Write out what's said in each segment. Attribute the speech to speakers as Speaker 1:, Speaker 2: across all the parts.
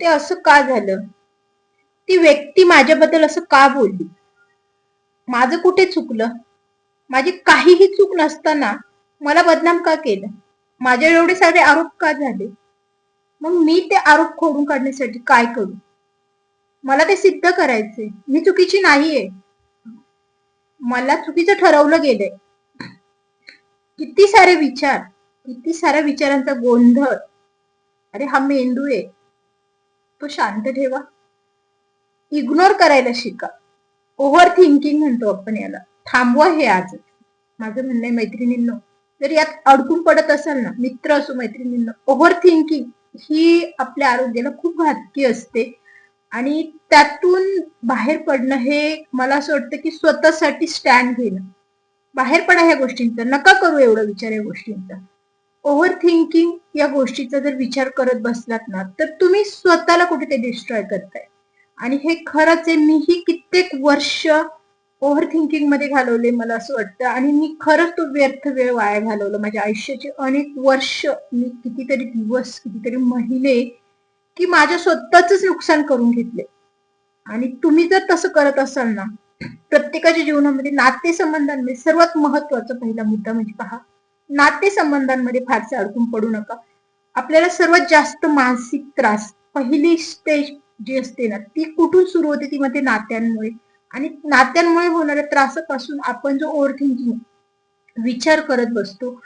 Speaker 1: ते असं का झालं? ती व्यक्ती माझ्याबद्दल असं का बोलली? माझं कुठे चुकलं? माझी काहीही चूक नसताना मला बदनाम का केलं? माझ्या एवढे सारे आरोप का झाले? मग मी ते आरोप खोडून काढण्यासाठी काय करू? मला ते सिद्ध करायचे मी चुकीची नाहीये. मला चुकीचं ठरवलं गेलंय. किती सारे विचार किती साऱ्या विचारांचा गोंधळ. अरे हा मेंदू आहे. तो शांत ठेवा. इग्नोर करायला शिका. ओव्हर थिंकिंग म्हणतो आपण याला. थांबवा हे आज. माझं म्हणणं आहे मैत्रिणींनो जर यात अडकून पडत असाल ना मित्र असो मैत्रिणींनो ओव्हर थिंकिंग ही आपल्या आरोग्याला खूप घातकी असते. आणि त्यातून बाहेर पडणं हे मला असं वाटतं की स्वतःसाठी स्टँड घेणं. बाहेर पडा ह्या गोष्टींचा. नका करू एवढा विचार या गोष्टींचा. ओव्हर थिंकिंग या गोष्टीचा जर विचार करत बसलात ना तर तुम्ही स्वतःला कुठे ते डिस्ट्रॉय करताय. आणि हे खरंच आहे मीही कित्येक वर्ष ओव्हर थिंकिंगमध्ये घालवले मला असं वाटतं. आणि मी खरंच तो व्यर्थ वेळ वाया घालवलं. माझ्या आयुष्याचे अनेक वर्ष मी कितीतरी दिवस कितीतरी महिने की माझ्या स्वतःच नुकसान करून घेतले. आणि तुम्ही जर तसं करत असाल ना प्रत्येकाच्या जीवनामध्ये नातेसंबंधांमध्ये सर्वात महत्त्वाचा पहिला मुद्दा म्हणजे पहा नातेसंबंधांमध्ये फारसे अडकून पडू नका. आपल्याला सर्वात जास्त मानसिक त्रास पहिली स्टेज जी असते ना ती कुठून सुरू होते ती मध्ये नात्यांमुळे. आणि नात्यांमुळे होणाऱ्या त्रासापासून आपण जो ओव्हर थिंकिंग विचार करत बसतो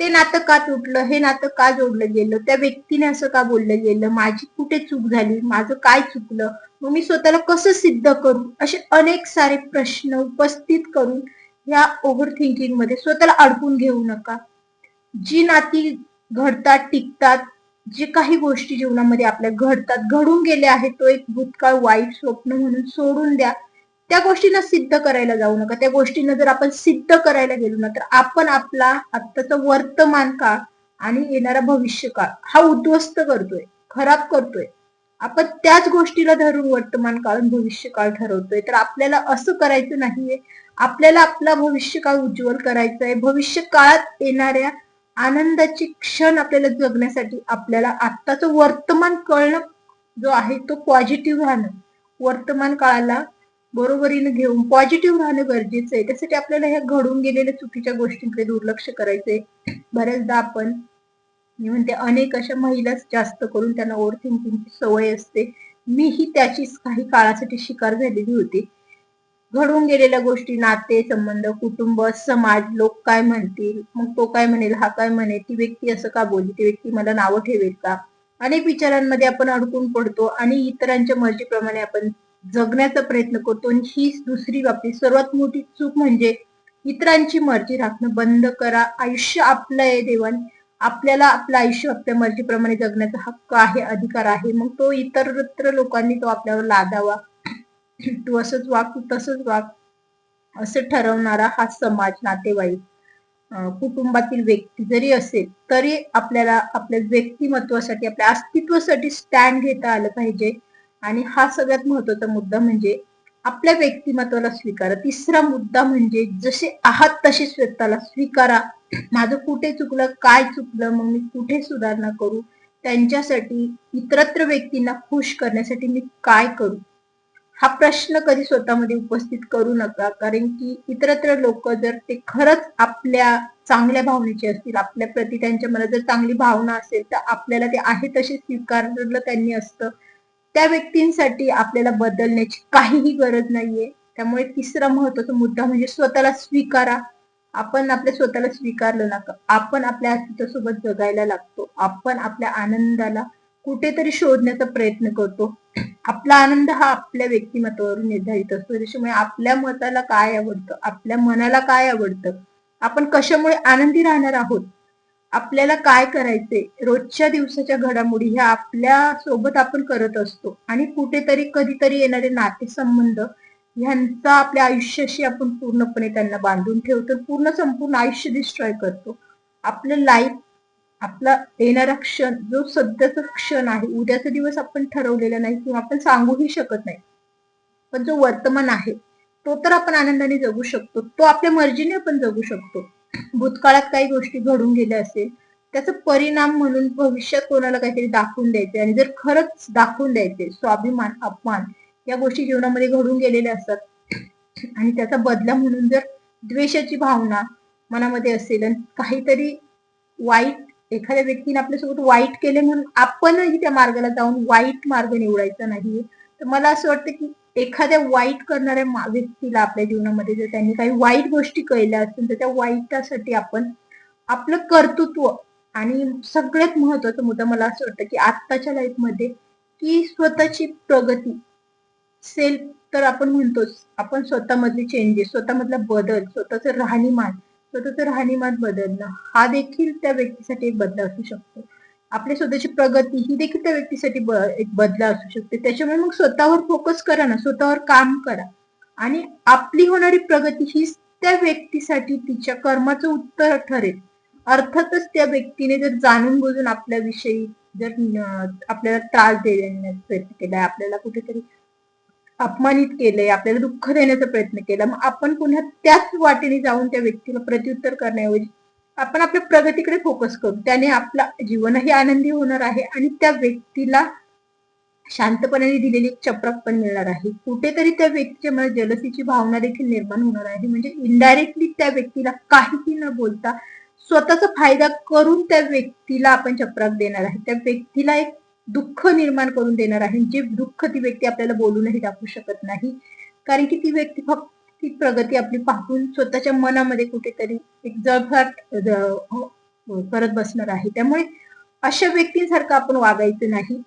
Speaker 1: ते नातं का तुटलं हे नातं का जोडलं गेलं त्या व्यक्तीने असं का बोललं गेलं माझी कुठे चूक झाली माझं काय चुकलं मग मी स्वतःला कसं सिद्ध करू असे अनेक सारे प्रश्न उपस्थित करून या ओव्हर थिंकिंगमध्ये स्वतःला अडकून घेऊ नका. जी नाती घडतात टिकतात जे काही गोष्टी जीवनामध्ये आपल्या घडतात घडून गेले आहेत तो एक भूतकाळ वाईट स्वप्न म्हणून सोडून द्या. त्या गोष्टींना सिद्ध करायला जाऊ नका. त्या गोष्टींना जर आपण सिद्ध करायला गेलो ना तर आपण आपला आत्ताचा वर्तमान काळ आणि येणारा भविष्य काळ हा उद्ध्वस्त करतोय खराब करतोय. आपण त्याच गोष्टीला धरून वर्तमान काळ भविष्य काळ ठरवतोय. तर आपल्याला असं करायचं नाहीये. आपल्याला आपला भविष्य काळ उज्ज्वल करायचा आहे भविष्य काळात येणाऱ्या आनंदाचे क्षण आपल्याला जगण्यासाठी आपल्याला आत्ताचं वर्तमान कळणं जो आहे तो पॉझिटिव्ह राहणं. वर्तमान काळाला बरोबरीने घेऊन पॉझिटिव्ह राहणं गरजेचं आहे. त्यासाठी आपल्याला ह्या घडून गेलेल्या चुकीच्या गोष्टींकडे दुर्लक्ष करायचंय. बऱ्याचदा आपण मी म्हणते अनेक अशा महिलाच जास्त करून त्यांना ओव्हर थिंकिंगची सवय असते. मीही त्याचीच काही काळासाठी शिकार झालेली होती. घडून गेलेल्या गोष्टी नाते संबंध कुटुंब समाज लोक काय म्हणतील मग तो काय म्हणेल हा काय म्हणेल ती व्यक्ती असं का बोलली? ती व्यक्ती मला नावं ठेवेल का? अनेक विचारांमध्ये आपण अडकून पडतो आणि इतरांच्या मर्जीप्रमाणे आपण जगण्याचा प्रयत्न करतो आणि हीच दुसरी बाबतीत सर्वात मोठी चूक म्हणजे इतरांची मर्जी राखणं बंद करा. आयुष्य आपलं आहे देवन. आपल्याला आपलं आयुष्य आपल्या मर्जीप्रमाणे जगण्याचा हक्क आहे अधिकार आहे. मग तो इतरत्र लोकांनी तो आपल्यावर लादावा. तू असंच वाग तू तसंच वाग. असं ठरवणारा हा समाज नातेवाईक कुटुंबातील व्यक्ती जरी असेल तरी आपल्याला आपल्या व्यक्तिमत्वासाठी आपल्या अस्तित्वासाठी स्टँड घेता आलं पाहिजे. आणि हा सगळ्यात महत्त्वाचा मुद्दा म्हणजे आपल्या व्यक्तिमत्वाला स्वीकारा. तिसरा मुद्दा म्हणजे जसे आहात तसे स्वतःला स्वीकारा. माझं कुठे चुकलं काय चुकलं मग मी कुठे सुधारणा करू? त्यांच्यासाठी इतरत्र व्यक्तींना खुश करण्यासाठी मी काय करू? हा प्रश्न कधी स्वतःमध्ये उपस्थित करू नका. कारण की इतरत्र लोक जर ते खरंच आपल्या चांगल्या भावनेचे असतील आपल्या प्रती त्यांच्या मनात जर चांगली भावना असेल तर आपल्याला ते आहे तसे स्वीकारलं त्यांनी असतं. त्या व्यक्तींसाठी आपल्याला बदलण्याची काहीही गरज नाहीये. त्यामुळे तिसरा महत्त्वाचा मुद्दा म्हणजे स्वतःला स्वीकारा. आपण आपल्या स्वतःला स्वीकारलं नका आपण आपल्या अस्तित्वासोबत जगायला लागतो. आपण आपल्या आनंदाला कुठेतरी शोधण्याचा प्रयत्न करतो. आपला आनंद हा आपल्या व्यक्तिमत्वावर निर्धारित असतो. त्याच्यामुळे आपल्या मताला काय आवडतं? आपल्या मनाला काय आवडतं? आपण कशामुळे आनंदी राहणार आहोत? आपल्याला काय करायचे रोजच्या दिवसाच्या घडामोडी ह्या आपल्यासोबत आपण करत असतो. आणि कुठेतरी कधीतरी येणारे नातेसंबंध ह्यांचा आपल्या आयुष्याशी आपण पूर्णपणे त्यांना बांधून ठेवतो. पूर्ण संपूर्ण आयुष्य डिस्ट्रॉय करतो. आपलं लाईफ आपला येणारा क्षण जो सध्याचा क्षण आहे उद्याचा दिवस आपण ठरवलेला नाही किंवा आपण सांगूही शकत नाही पण जो वर्तमान आहे तो तर आपण आनंदाने जगू शकतो. तो आपल्या मर्जीने आपण जगू शकतो. भूतकाळात काही गोष्टी घडून गेल्या असेल त्याचा परिणाम म्हणून भविष्यात कोणाला काहीतरी दाखवून द्यायचे आणि जर खरंच दाखवून द्यायचे स्वाभिमान अपमान या गोष्टी जीवनामध्ये घडून गेलेल्या असतात. आणि त्याचा बदला म्हणून जर द्वेषाची भावना मनामध्ये असेल आणि काहीतरी वाईट एखाद्या व्यक्तीने आपल्यासोबत वाईट केले म्हणून आपणही त्या मार्गाला जाऊन वाईट मार्ग निवडायचा नाही. तर मला असं वाटतं की एखाद्या वाईट करणाऱ्या व्यक्तीला आपल्या जीवनामध्ये जर त्यांनी काही वाईट गोष्टी केल्या असतील तर त्या वाईटासाठी आपण आपलं कर्तृत्व आणि सगळ्यात महत्त्वाचा मुद्दा मला असं वाटतं की आत्ताच्या लाईफमध्ये की स्वतःची प्रगती सेल्फ तर आपण म्हणतोच आपण स्वतःमधले चेंजेस स्वतःमधला बदल स्वतःचं राहणीमान स्वतःचं राहणीमान बदलणं हा देखील त्या व्यक्तीसाठी एक बदल असू शकतो. आपली स्वतःची प्रगती ही देखील त्या व्यक्तीसाठी एक बदल असू शकते. त्याच्यामुळे मग स्वतःवर फोकस करा ना स्वतःवर काम करा. आणि आपली होणारी प्रगती ही त्या व्यक्तीसाठी तिच्या कर्माचं उत्तर ठरेल. अर्थातच त्या व्यक्तीने जर जाणून बुजून आपल्याविषयी जर आपल्याला त्रास देण्याचा प्रयत्न केलाय आपल्याला कुठेतरी अपमानित केलंय आपल्याला दुःख देण्याचा प्रयत्न केला मग आपण पुन्हा त्याच वाटेने जाऊन त्या व्यक्तीला प्रत्युत्तर करण्याऐवजी आपण आपल्या प्रगतीकडे फोकस करू. त्याने आपला जीवनही आनंदी होणार आहे आणि त्या व्यक्तीला शांतपणाने दिलेली एक चपराक पण मिळणार आहे. कुठेतरी त्या व्यक्तीच्या मनात जलसीची भावना देखील निर्माण होणार आहे. म्हणजे इनडायरेक्टली त्या व्यक्तीला काहीही न बोलता स्वतःचा फायदा करून त्या व्यक्तीला आपण चपराक देणार आहे. त्या व्यक्तीला एक दुःख निर्माण करून देणार आहे. जे दुःख ती व्यक्ती आपल्याला बोलूनही दाखवू शकत नाही. कारण की ती व्यक्ती फक्त ती प्रगती आपली पाहून स्वतःच्या मनामध्ये कुठेतरी एक जळफाट करत बसणार आहे. त्यामुळे अशा व्यक्तींसारखं आपण वागायचं नाही.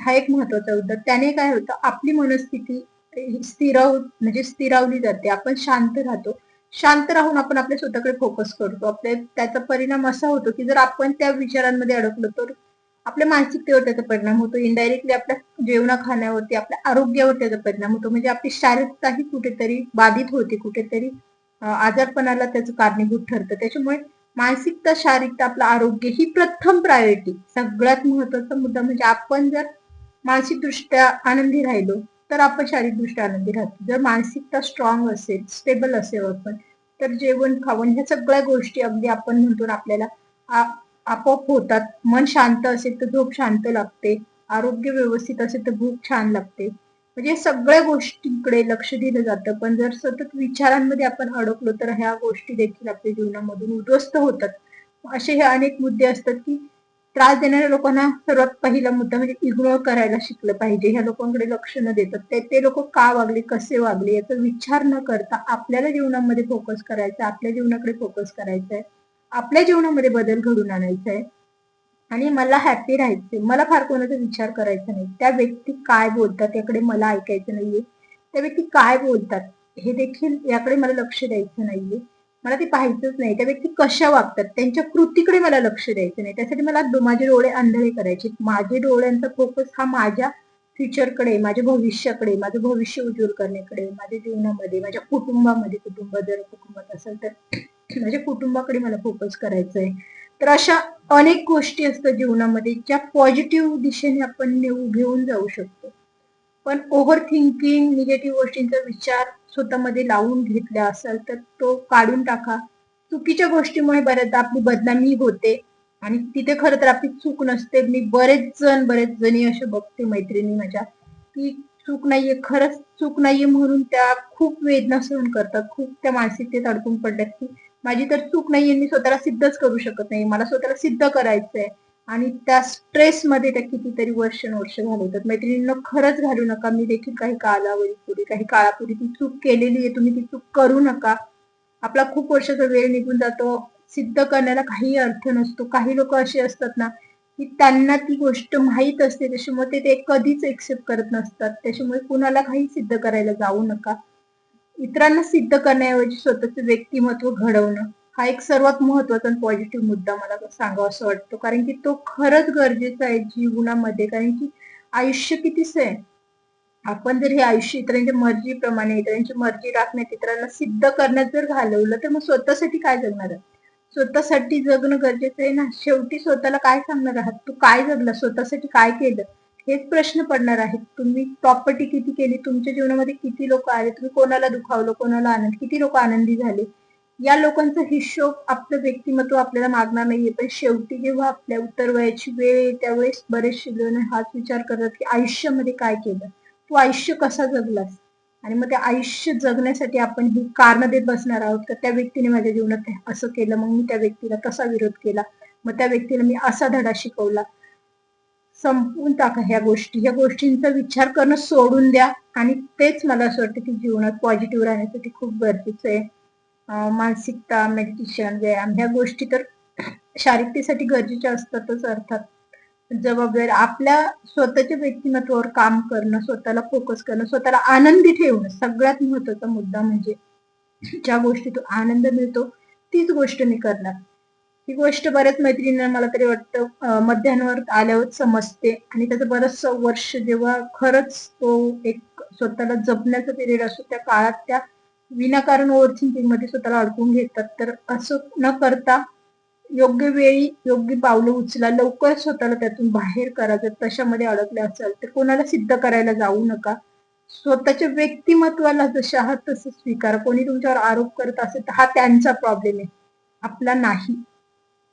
Speaker 1: हा एक महत्त्वाचा मुद्दा. त्याने काय होतं? आपली मनस्थिती ही स्थिराव म्हणजे स्थिरावली जाते. आपण शांत राहतो. शांत राहून आपण आपल्या स्वतःकडे फोकस करतो. आपल्या त्याचा परिणाम असा होतो की जर आपण त्या विचारांमध्ये अडकलो तर आपल्या मानसिकतेवर त्याचा परिणाम होतो. इनडायरेक्टली आपल्या जेवणा खाण्यावरती आपल्या आरोग्यावर त्याचा परिणाम होतो. म्हणजे आपली शारीरिकताही कुठेतरी बाधित होते कुठेतरी आजारपणाला त्याचं कारणीभूत ठरतं. त्याच्यामुळे मानसिकता शारीरिकता आपलं आरोग्य ही प्रथम प्रायोरिटी सगळ्यात महत्त्वाचा मुद्दा म्हणजे आपण जर मानसिकदृष्ट्या आनंदी राहिलो तर आपण शारीरिकदृष्ट्या आनंदी राहतो. जर मानसिकता स्ट्रॉंग असेल स्टेबल असेल आपण तर जेवण खावण ह्या सगळ्या गोष्टी अगदी आपण म्हणतो आपल्याला आपोआप होतात. मन शांत असेल तर झोप शांत लागते. आरोग्य व्यवस्थित असेल तर भूक छान लागते. म्हणजे सगळ्या गोष्टींकडे लक्ष दिलं जातं. पण जर सतत विचारांमध्ये आपण अडकलो तर ह्या गोष्टी देखील आपल्या जीवनामधून उद्ध्वस्त होतात. असे हे अनेक मुद्दे असतात की त्रास देणाऱ्या लोकांना सर्वात पहिला मुद्दा म्हणजे इग्नोर करायला शिकलं पाहिजे. ह्या लोकांकडे लक्ष न देतात ते ते लोक का वागले कसे वागले याचा विचार न करता आपल्याला जीवनामध्ये फोकस करायचा आपल्या जीवनाकडे फोकस करायचा आहे. आपल्या जीवनामध्ये बदल घडून आणायचा आहे आणि मला हॅपी राहायचे मला फार कोणाचा विचार करायचा नाही. त्या व्यक्ती काय बोलतात याकडे मला ऐकायचं नाहीये. त्या व्यक्ती काय बोलतात हे देखील याकडे मला लक्ष द्यायचं नाहीये. मला ते पाहायचंच नाही. त्या व्यक्ती कशा वागतात? त्यांच्या कृतीकडे मला लक्ष द्यायचं नाही. त्यासाठी मला माझे डोळे आंधळे करायचे. माझे डोळ्यांचा फोकस हा माझ्या फ्युचरकडे माझ्या भविष्याकडे माझं भविष्य उज्ज्वल करण्याकडे माझ्या जीवनामध्ये माझ्या कुटुंबामध्ये कुटुंब जर कुटुंबात असेल तर. माझ्या कुटुंबाकडे मला फोकस करायचं आहे तर अशा अनेक गोष्टी असतात जीवनामध्ये ज्या पॉझिटिव्ह दिशेने आपण नेऊ घेऊन जाऊ शकतो. पण ओव्हर थिंकिंग निगेटिव्ह गोष्टींचा विचार स्वतःमध्ये लावून घेतला असेल तर तो काढून टाका. चुकीच्या गोष्टीमुळे बऱ्याचदा आपली बदनामी होते आणि तिथे खरं तर आपली चूक नसते. मी बरेच जण बरेच जणी असे बघते मैत्रिणी माझ्या की चूक नाहीये खरंच चूक नाहीये म्हणून त्या खूप वेदना सहन करतात. खूप त्या मानसिकतेत अडकून पडल्यात की माझी तर चूक नाहीये मी स्वतःला सिद्धच करू शकत नाही. मला स्वतःला सिद्ध करायचंय. आणि त्या स्ट्रेस मध्ये त्या कितीतरी वर्ष घालवतात. मैत्रिणींना खरंच घालू नका. मी देखील काही कालावधीपूर्वी काही काळापूर्वी ती चूक केलेली आहे. तुम्ही ती चूक करू नका. आपला खूप वर्षाचा वेळ निघून जातो. सिद्ध करण्याला काही अर्थ नसतो. काही लोक असे असतात ना की त्यांना ती गोष्ट माहीत असते. त्याच्यामुळे ते ते कधीच एक्सेप्ट करत नसतात. त्याच्यामुळे कुणाला काही सिद्ध करायला जाऊ नका. इतरांना सिद्ध करण्याऐवजी स्वतःचं व्यक्तिमत्व घडवणं हा एक सर्वात महत्त्वाचा पॉझिटिव्ह मुद्दा मला सांगावा असं वाटतो. कारण की तो खरंच गरजेचा आहे जीवनामध्ये. कारण की आयुष्य कितीच आहे? आपण जर हे आयुष्य इतरांच्या मर्जीप्रमाणे इतरांची मर्जी राखण्यात इतरांना सिद्ध करण्यात जर घालवलं तर मग स्वतःसाठी काय जगणार आहे? स्वतःसाठी जगणं गरजेचं आहे ना? शेवटी स्वतःला काय सांगणार आहात? तू काय जगला? स्वतःसाठी काय केलं? हेच प्रश्न पडणार आहेत. तुम्ही प्रॉपर्टी किती केली? तुमच्या जीवनामध्ये किती लोक आले? तुम्ही कोणाला दुखावलं? कोणाला आनंद? किती लोक आनंदी झाले? या लोकांचा हिशोब आपलं व्यक्तिमत्व आपल्याला मागणार नाहीये. पण शेवटी जेव्हा आपल्या उत्तर वयाची वेळ त्यावेळेस बरेचसे जण हाच विचार करतात की आयुष्यामध्ये काय केलं? तू आयुष्य कसा जगलास आणि मग ते आयुष्य जगण्यासाठी आपण ही कारण देत बसणार आहोत का? त्या व्यक्तीने माझ्या जीवनात असं केलं मग मी त्या व्यक्तीला तसा विरोध केला? मग त्या व्यक्तीला मी असा धडा शिकवला? संपवून टाका ह्या गोष्टी. ह्या गोष्टींचा विचार करणं सोडून द्या. आणि तेच मला असं वाटतं की जीवनात पॉझिटिव्ह राहण्यासाठी खूप गरजेचं आहे. मानसिकता मेडिटेशन व्यायाम ह्या गोष्टी तर शारीरिकतेसाठी गरजेच्या असतातच अर्थात. जबाबदारी आपल्या स्वतःच्या व्यक्तिमत्वावर काम करणं स्वतःला फोकस करणं स्वतःला आनंदी ठेवणं सगळ्यात महत्त्वाचा मुद्दा म्हणजे ज्या गोष्टीतून आनंद मिळतो तीच गोष्ट मी करणार. ही गोष्ट बऱ्याच मैत्रिणींना मला तरी वाटतं अं, मध्यान्वर आल्यावर समजते. आणि त्याचं बरंच वर्ष जेव्हा खरंच तो एक स्वतःला जपण्याचा पिरियड असतो त्या काळात त्या विनाकारण ओव्हरमध्ये स्वतःला अडकून घेतात. तर असं न करता योग्य वेळी योग्य पावलं उचला लवकर स्वतःला त्यातून बाहेर करा जर तशामध्ये अडकले असाल तर कोणाला सिद्ध करायला जाऊ नका. स्वतःच्या व्यक्तिमत्वाला जसे आहात तसं स्वीकारा. कोणी तुमच्यावर आरोप करत असेल तर हा त्यांचा प्रॉब्लेम आहे. आपला नाही.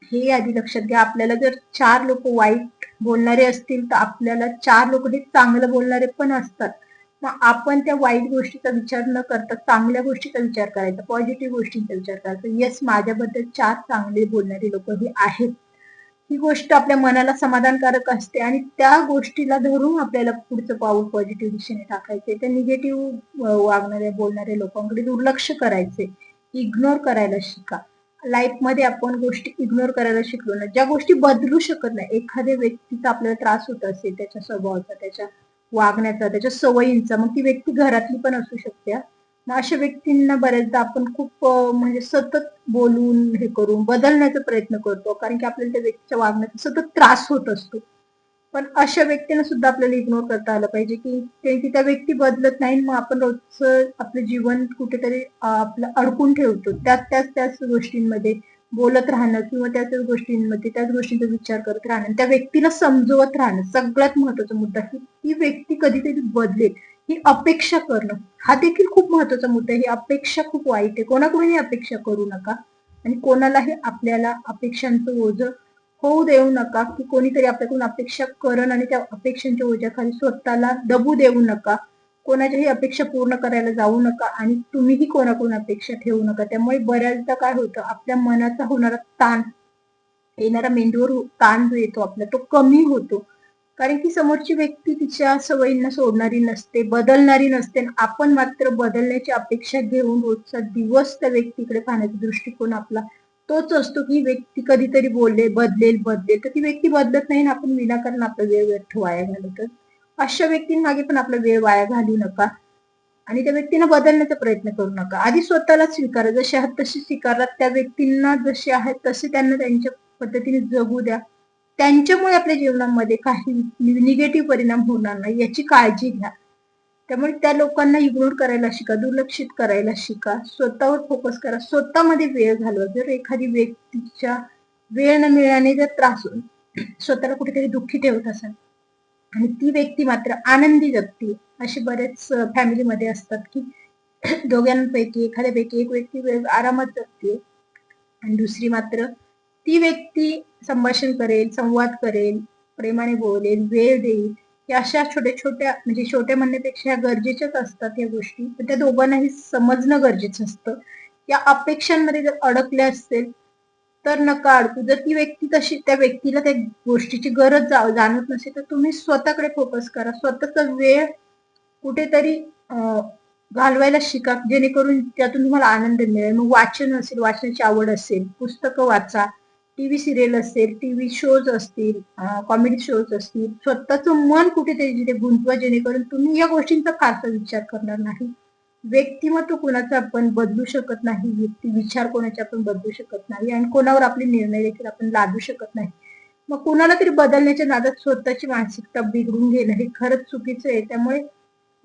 Speaker 1: हे आधी लक्षात घ्या आपल्याला जर चार लोक वाईट बोलणारे असतील तर आपल्याला चार लोक हे चांगलं बोलणारे पण असतात. मग आपण त्या वाईट गोष्टीचा विचार न करता चांगल्या गोष्टीचा विचार करायचा पॉझिटिव्ह गोष्टींचा विचार करायचा. येस माझ्याबद्दल चार चांगले बोलणारे लोक हे आहेत. ही गोष्ट आपल्या मनाला समाधानकारक असते आणि त्या गोष्टीला धरून आपल्याला पुढचं पाऊल पॉझिटिव्ह दिशेने टाकायचे त्या निगेटिव्ह वागणारे बोलणारे लोकांकडे दुर्लक्ष करायचे इग्नोर करायला शिका. लाईफमध्ये आपण गोष्टी इग्नोर करायला शिकलो ना ज्या गोष्टी बदलू शकत नाही एखाद्या व्यक्तीचा आपल्याला त्रास होत असेल त्याच्या स्वभावाचा त्याच्या वागण्याचा त्याच्या सवयींचा मग ती व्यक्ती घरातली पण असू शकते मग अशा व्यक्तींना बऱ्याचदा आपण खूप म्हणजे सतत बोलून हे करून बदलण्याचा प्रयत्न करतो कारण की आपल्याला त्या व्यक्तीच्या वागण्याचा सतत त्रास होत असतो. पण अशा व्यक्तींना सुद्धा आपल्याला इग्नोर करता आलं पाहिजे की त्यांची त्या व्यक्ती बदलत नाही मग आपण रोजचं आपलं जीवन कुठेतरी आपलं अडकून ठेवतो. त्याच त्याच त्याच गोष्टींमध्ये बोलत राहणं किंवा त्याच त्याच गोष्टींमध्ये त्याच गोष्टींचा विचार करत राहणं त्या व्यक्तीला समजवत राहणं सगळ्यात महत्त्वाचा मुद्दा की ती व्यक्ती कधीतरी बदलेल. ही अपेक्षा करणं हा देखील खूप महत्त्वाचा मुद्दा आहे. ही अपेक्षा खूप वाईट आहे. कोणाकडूनही अपेक्षा करू नका आणि कोणालाही आपल्याला अपेक्षांचं ओझं होऊ देऊ नका की कोणीतरी आपल्याकडून अपेक्षा करण आणि त्या अपेक्षांच्या ओझ्याखाली स्वतःला दबू देऊ नका. कोणाच्याही अपेक्षा पूर्ण करायला जाऊ नका आणि तुम्हीही कोणाकडून अपेक्षा ठेवू नका. त्यामुळे बऱ्याचदा काय होतं आपल्या मनाचा होणारा ताण येणारा मेंदूवर ताण जो येतो आपला तो कमी होतो. कारण की समोरची व्यक्ती तिच्या सवयींना सोडणारी नसते बदलणारी नसते आणि आपण मात्र बदलण्याची अपेक्षा घेऊन रोजचा दिवस त्या व्यक्तीकडे पाहण्याचा दृष्टिकोन आपला तोच असतो की व्यक्ती कधीतरी बोलले बदलेल बदलेल तर ती व्यक्ती बदलत नाही ना आपण विनाकारण आपला वेळ व्यर्थ वाया घालवतो. अशा व्यक्तींमागे पण आपला वेळ वाया घालू नका आणि त्या व्यक्तींना बदलण्याचा प्रयत्न करू नका. आधी स्वतःला स्वीकारा. जसे आहात तसे स्वीकारा. त्या व्यक्तींना जसे आहेत तसे त्यांना त्यांच्या पद्धतीने जगू द्या. त्यांच्यामुळे आपल्या जीवनामध्ये काही निगेटिव्ह परिणाम होणार नाही. याची काळजी घ्या. त्यामुळे त्या लोकांना इग्नोर करायला शिका दुर्लक्षित करायला शिका. स्वतःवर फोकस करा. स्वतःमध्ये वेळ घालवा. जर एखादी व्यक्तीच्या वेळ न मिळाने जर त्रास होऊन स्वतःला कुठेतरी दुःखी ठेवत असेल आणि ती व्यक्ती मात्र आनंदी जगते. असे बरेच फॅमिलीमध्ये असतात की दोघांपैकी एखाद्यापैकी एक व्यक्ती वेळ आरामात जगते आणि दुसरी मात्र ती व्यक्ती संभाषण करेल संवाद करेल प्रेमाने बोलेल वेळ देईल. अशा छोट्या छोट्या म्हणजे छोट्या म्हणण्यापेक्षा ह्या गरजेच्याच असतात या गोष्टी. पण त्या दोघांनाही समजणं गरजेचं असतं. या अपेक्षांमध्ये जर अडकल्या असेल तर नका अडकू. जर ती व्यक्ती तशी त्या व्यक्तीला त्या गोष्टीची गरज जा- जाणवत नसेल तर तुम्ही स्वतःकडे फोकस करा. स्वतःचा वेळ कुठेतरी घालवायला शिका. जेणेकरून त्यातून तुम्हाला आनंद मिळेल. मग वाचन असेल वाचनाची आवड असेल पुस्तकं वाचा. टीव्ही सिरियल असेल टीव्ही शोज असतील कॉमेडी शोज असतील स्वतःचं मन कुठेतरी जिथे गुंतवा जेणेकरून तुम्ही या गोष्टींचा फारसा विचार करणार नाही. व्यक्तिमत्व कोणाचं आपण बदलू शकत नाही व्यक्ती विचार कोणाचे आपण बदलू शकत नाही आणि कोणावर आपले निर्णय देखील आपण लादू शकत नाही. मग कोणाला तरी बदलण्याच्या नादात स्वतःची मानसिकता बिघडून घेणं हे खरंच चुकीचं आहे. त्यामुळे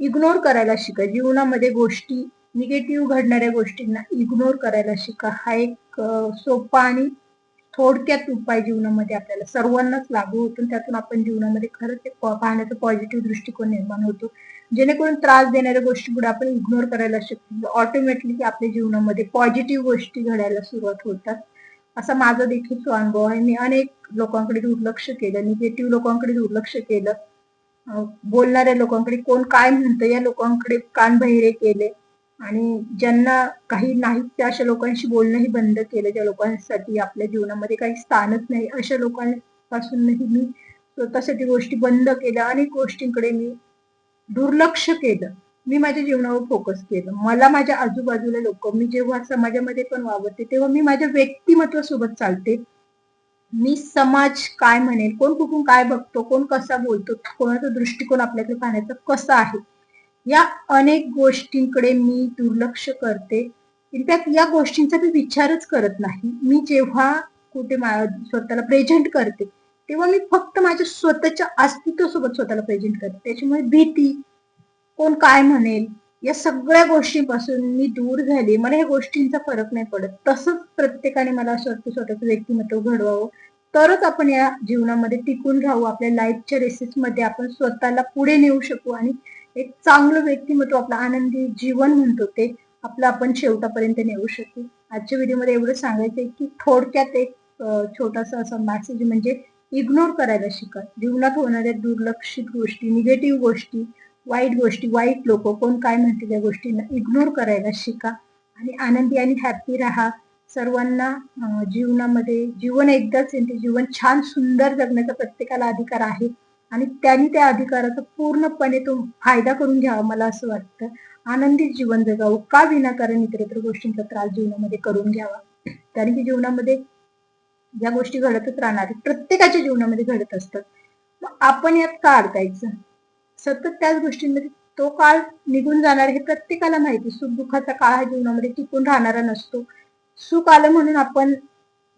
Speaker 1: इग्नोर करायला शिका. जीवनामध्ये गोष्टी निगेटिव्ह घडणाऱ्या गोष्टींना इग्नोर करायला शिका. हा एक सोपा आणि थोडक्यात उपाय जीवनामध्ये आपल्याला सर्वांनाच लागू होतो त्यातून आपण जीवनामध्ये खरंच एक पाहण्याचा पॉझिटिव्ह दृष्टिकोन निर्माण होतो. जेणेकरून त्रास देणाऱ्या गोष्टी पुढे आपण इग्नोर करायला शकतो. ऑटोमॅटिकली आपल्या जीवनामध्ये पॉझिटिव्ह गोष्टी घडायला सुरुवात होतात. असा माझा देखील तो अनुभव आहे. मी अनेक लोकांकडे दुर्लक्ष केलं. निगेटिव्ह लोकांकडे दुर्लक्ष केलं. बोलणाऱ्या लोकांकडे कोण काय म्हणतं या लोकांकडे कानबहिरे केले. आणि ज्यांना काही नाही त्या अशा लोकांशी बोलणंही बंद केलं ज्या लोकांसाठी आपल्या जीवनामध्ये काही स्थानच नाही अशा लोकांपासूनही मी स्वतःसाठी गोष्टी बंद केल्या. अनेक गोष्टींकडे मी दुर्लक्ष केलं. मी माझ्या जीवनावर फोकस केलं. मला माझ्या आजूबाजूला लोक मी जेव्हा समाजामध्ये पण वावरते तेव्हा मी माझ्या व्यक्तिमत्वासोबत चालते. मी समाज काय म्हणेल कोण कुठून काय बघतो कोण कसा बोलतो कोणाचा दृष्टिकोन आपल्याकडे पाहण्याचा कसा आहे या अनेक गोष्टींकडे मी दुर्लक्ष करते. इनफॅक्ट या गोष्टींचा मी विचारच करत नाही. मी जेव्हा कुठे स्वतःला प्रेझेंट करते तेव्हा मी फक्त माझ्या स्वतःच्या अस्तित्वासोबत स्वतःला प्रेझेंट करते. त्याच्यामुळे भीती कोण काय म्हणेल या सगळ्या गोष्टींपासून मी दूर झाली. मला या गोष्टींचा फरक नाही पडत. तसंच प्रत्येकाने मला असं वाटतं स्वतःचं व्यक्तिमत्व घडवावं. तरच आपण या जीवनामध्ये टिकून राहू. आपल्या लाईफच्या रेसेसमध्ये आपण स्वतःला पुढे नेऊ शकू आणि एक चांगलं व्यक्तिमत्व आपलं आनंदी जीवन म्हणतो ते आपलं आपण शेवटापर्यंत नेऊ शकतो आजच्या व्हिडिओमध्ये एवढं सांगायचं आहे की थोडक्यात एक छोटासा असा मॅसेज म्हणजे इग्नोर करायला शिका. जीवनात होणाऱ्या दुर्लक्षित गोष्टी निगेटिव्ह गोष्टी वाईट गोष्टी वाईट लोक कोण काय म्हणतील त्या गोष्टींना इग्नोर करायला शिका आणि आनंदी आणि हॅपी राहा. सर्वांना जीवनामध्ये जीवन एकदाच येते जीवन छान सुंदर जगण्याचा प्रत्येकाला अधिकार आहे. आणि त्यांनी त्या अधिकाराचा पूर्णपणे तो फायदा करून घ्यावा मला असं वाटतं. आनंदी जीवन जगावं का विनाकारण इतरत्र गोष्टींचा त्रास जीवनामध्ये करून घ्यावा. कारण की जीवनामध्ये ज्या गोष्टी घडतच राहणार प्रत्येकाच्या जीवनामध्ये घडत असतात. मग आपण यात का अडकायचं? सतत त्याच गोष्टींमध्ये तो काळ निघून जाणार हे प्रत्येकाला माहिती. सुख दुःखाचा काळ हा जीवनामध्ये टिकून राहणारा नसतो. सुख आलं म्हणून आपण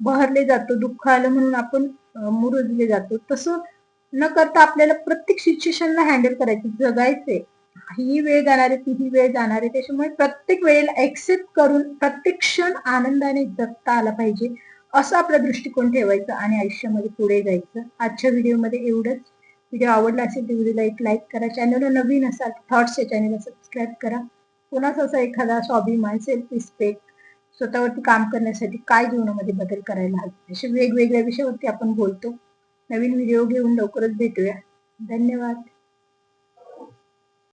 Speaker 1: बहरले जातो दुःख आलं म्हणून आपण मुरजले जातो. तसं न करता आपल्याला प्रत्येक सिच्युएशनला हँडल करायचे जगायचे ही वेळ जाणार आहे तीही वेळ जाणार आहे त्याच्यामुळे प्रत्येक वेळेला एक्सेप्ट करून प्रत्येक क्षण आनंदाने जगता आला पाहिजे असा आपला दृष्टिकोन ठेवायचा आणि आयुष्यामध्ये पुढे जायचं. आजच्या व्हिडिओमध्ये एवढंच. व्हिडिओ आवडला असेल तर व्हिडिओला एक लाईक करा. चॅनलला नवीन असाल थॉट्स या चॅनलला सबस्क्राईब करा. कोणाचा असा एखादा स्वाभिमान सेल्फ रिस्पेक्ट स्वतःवरती काम करण्यासाठी काय जीवनामध्ये बदल करायला हवे? असे वेगवेगळ्या विषयावरती आपण बोलतो. नवीन व्हिडिओ घेऊन लवकरच भेटूया. धन्यवाद.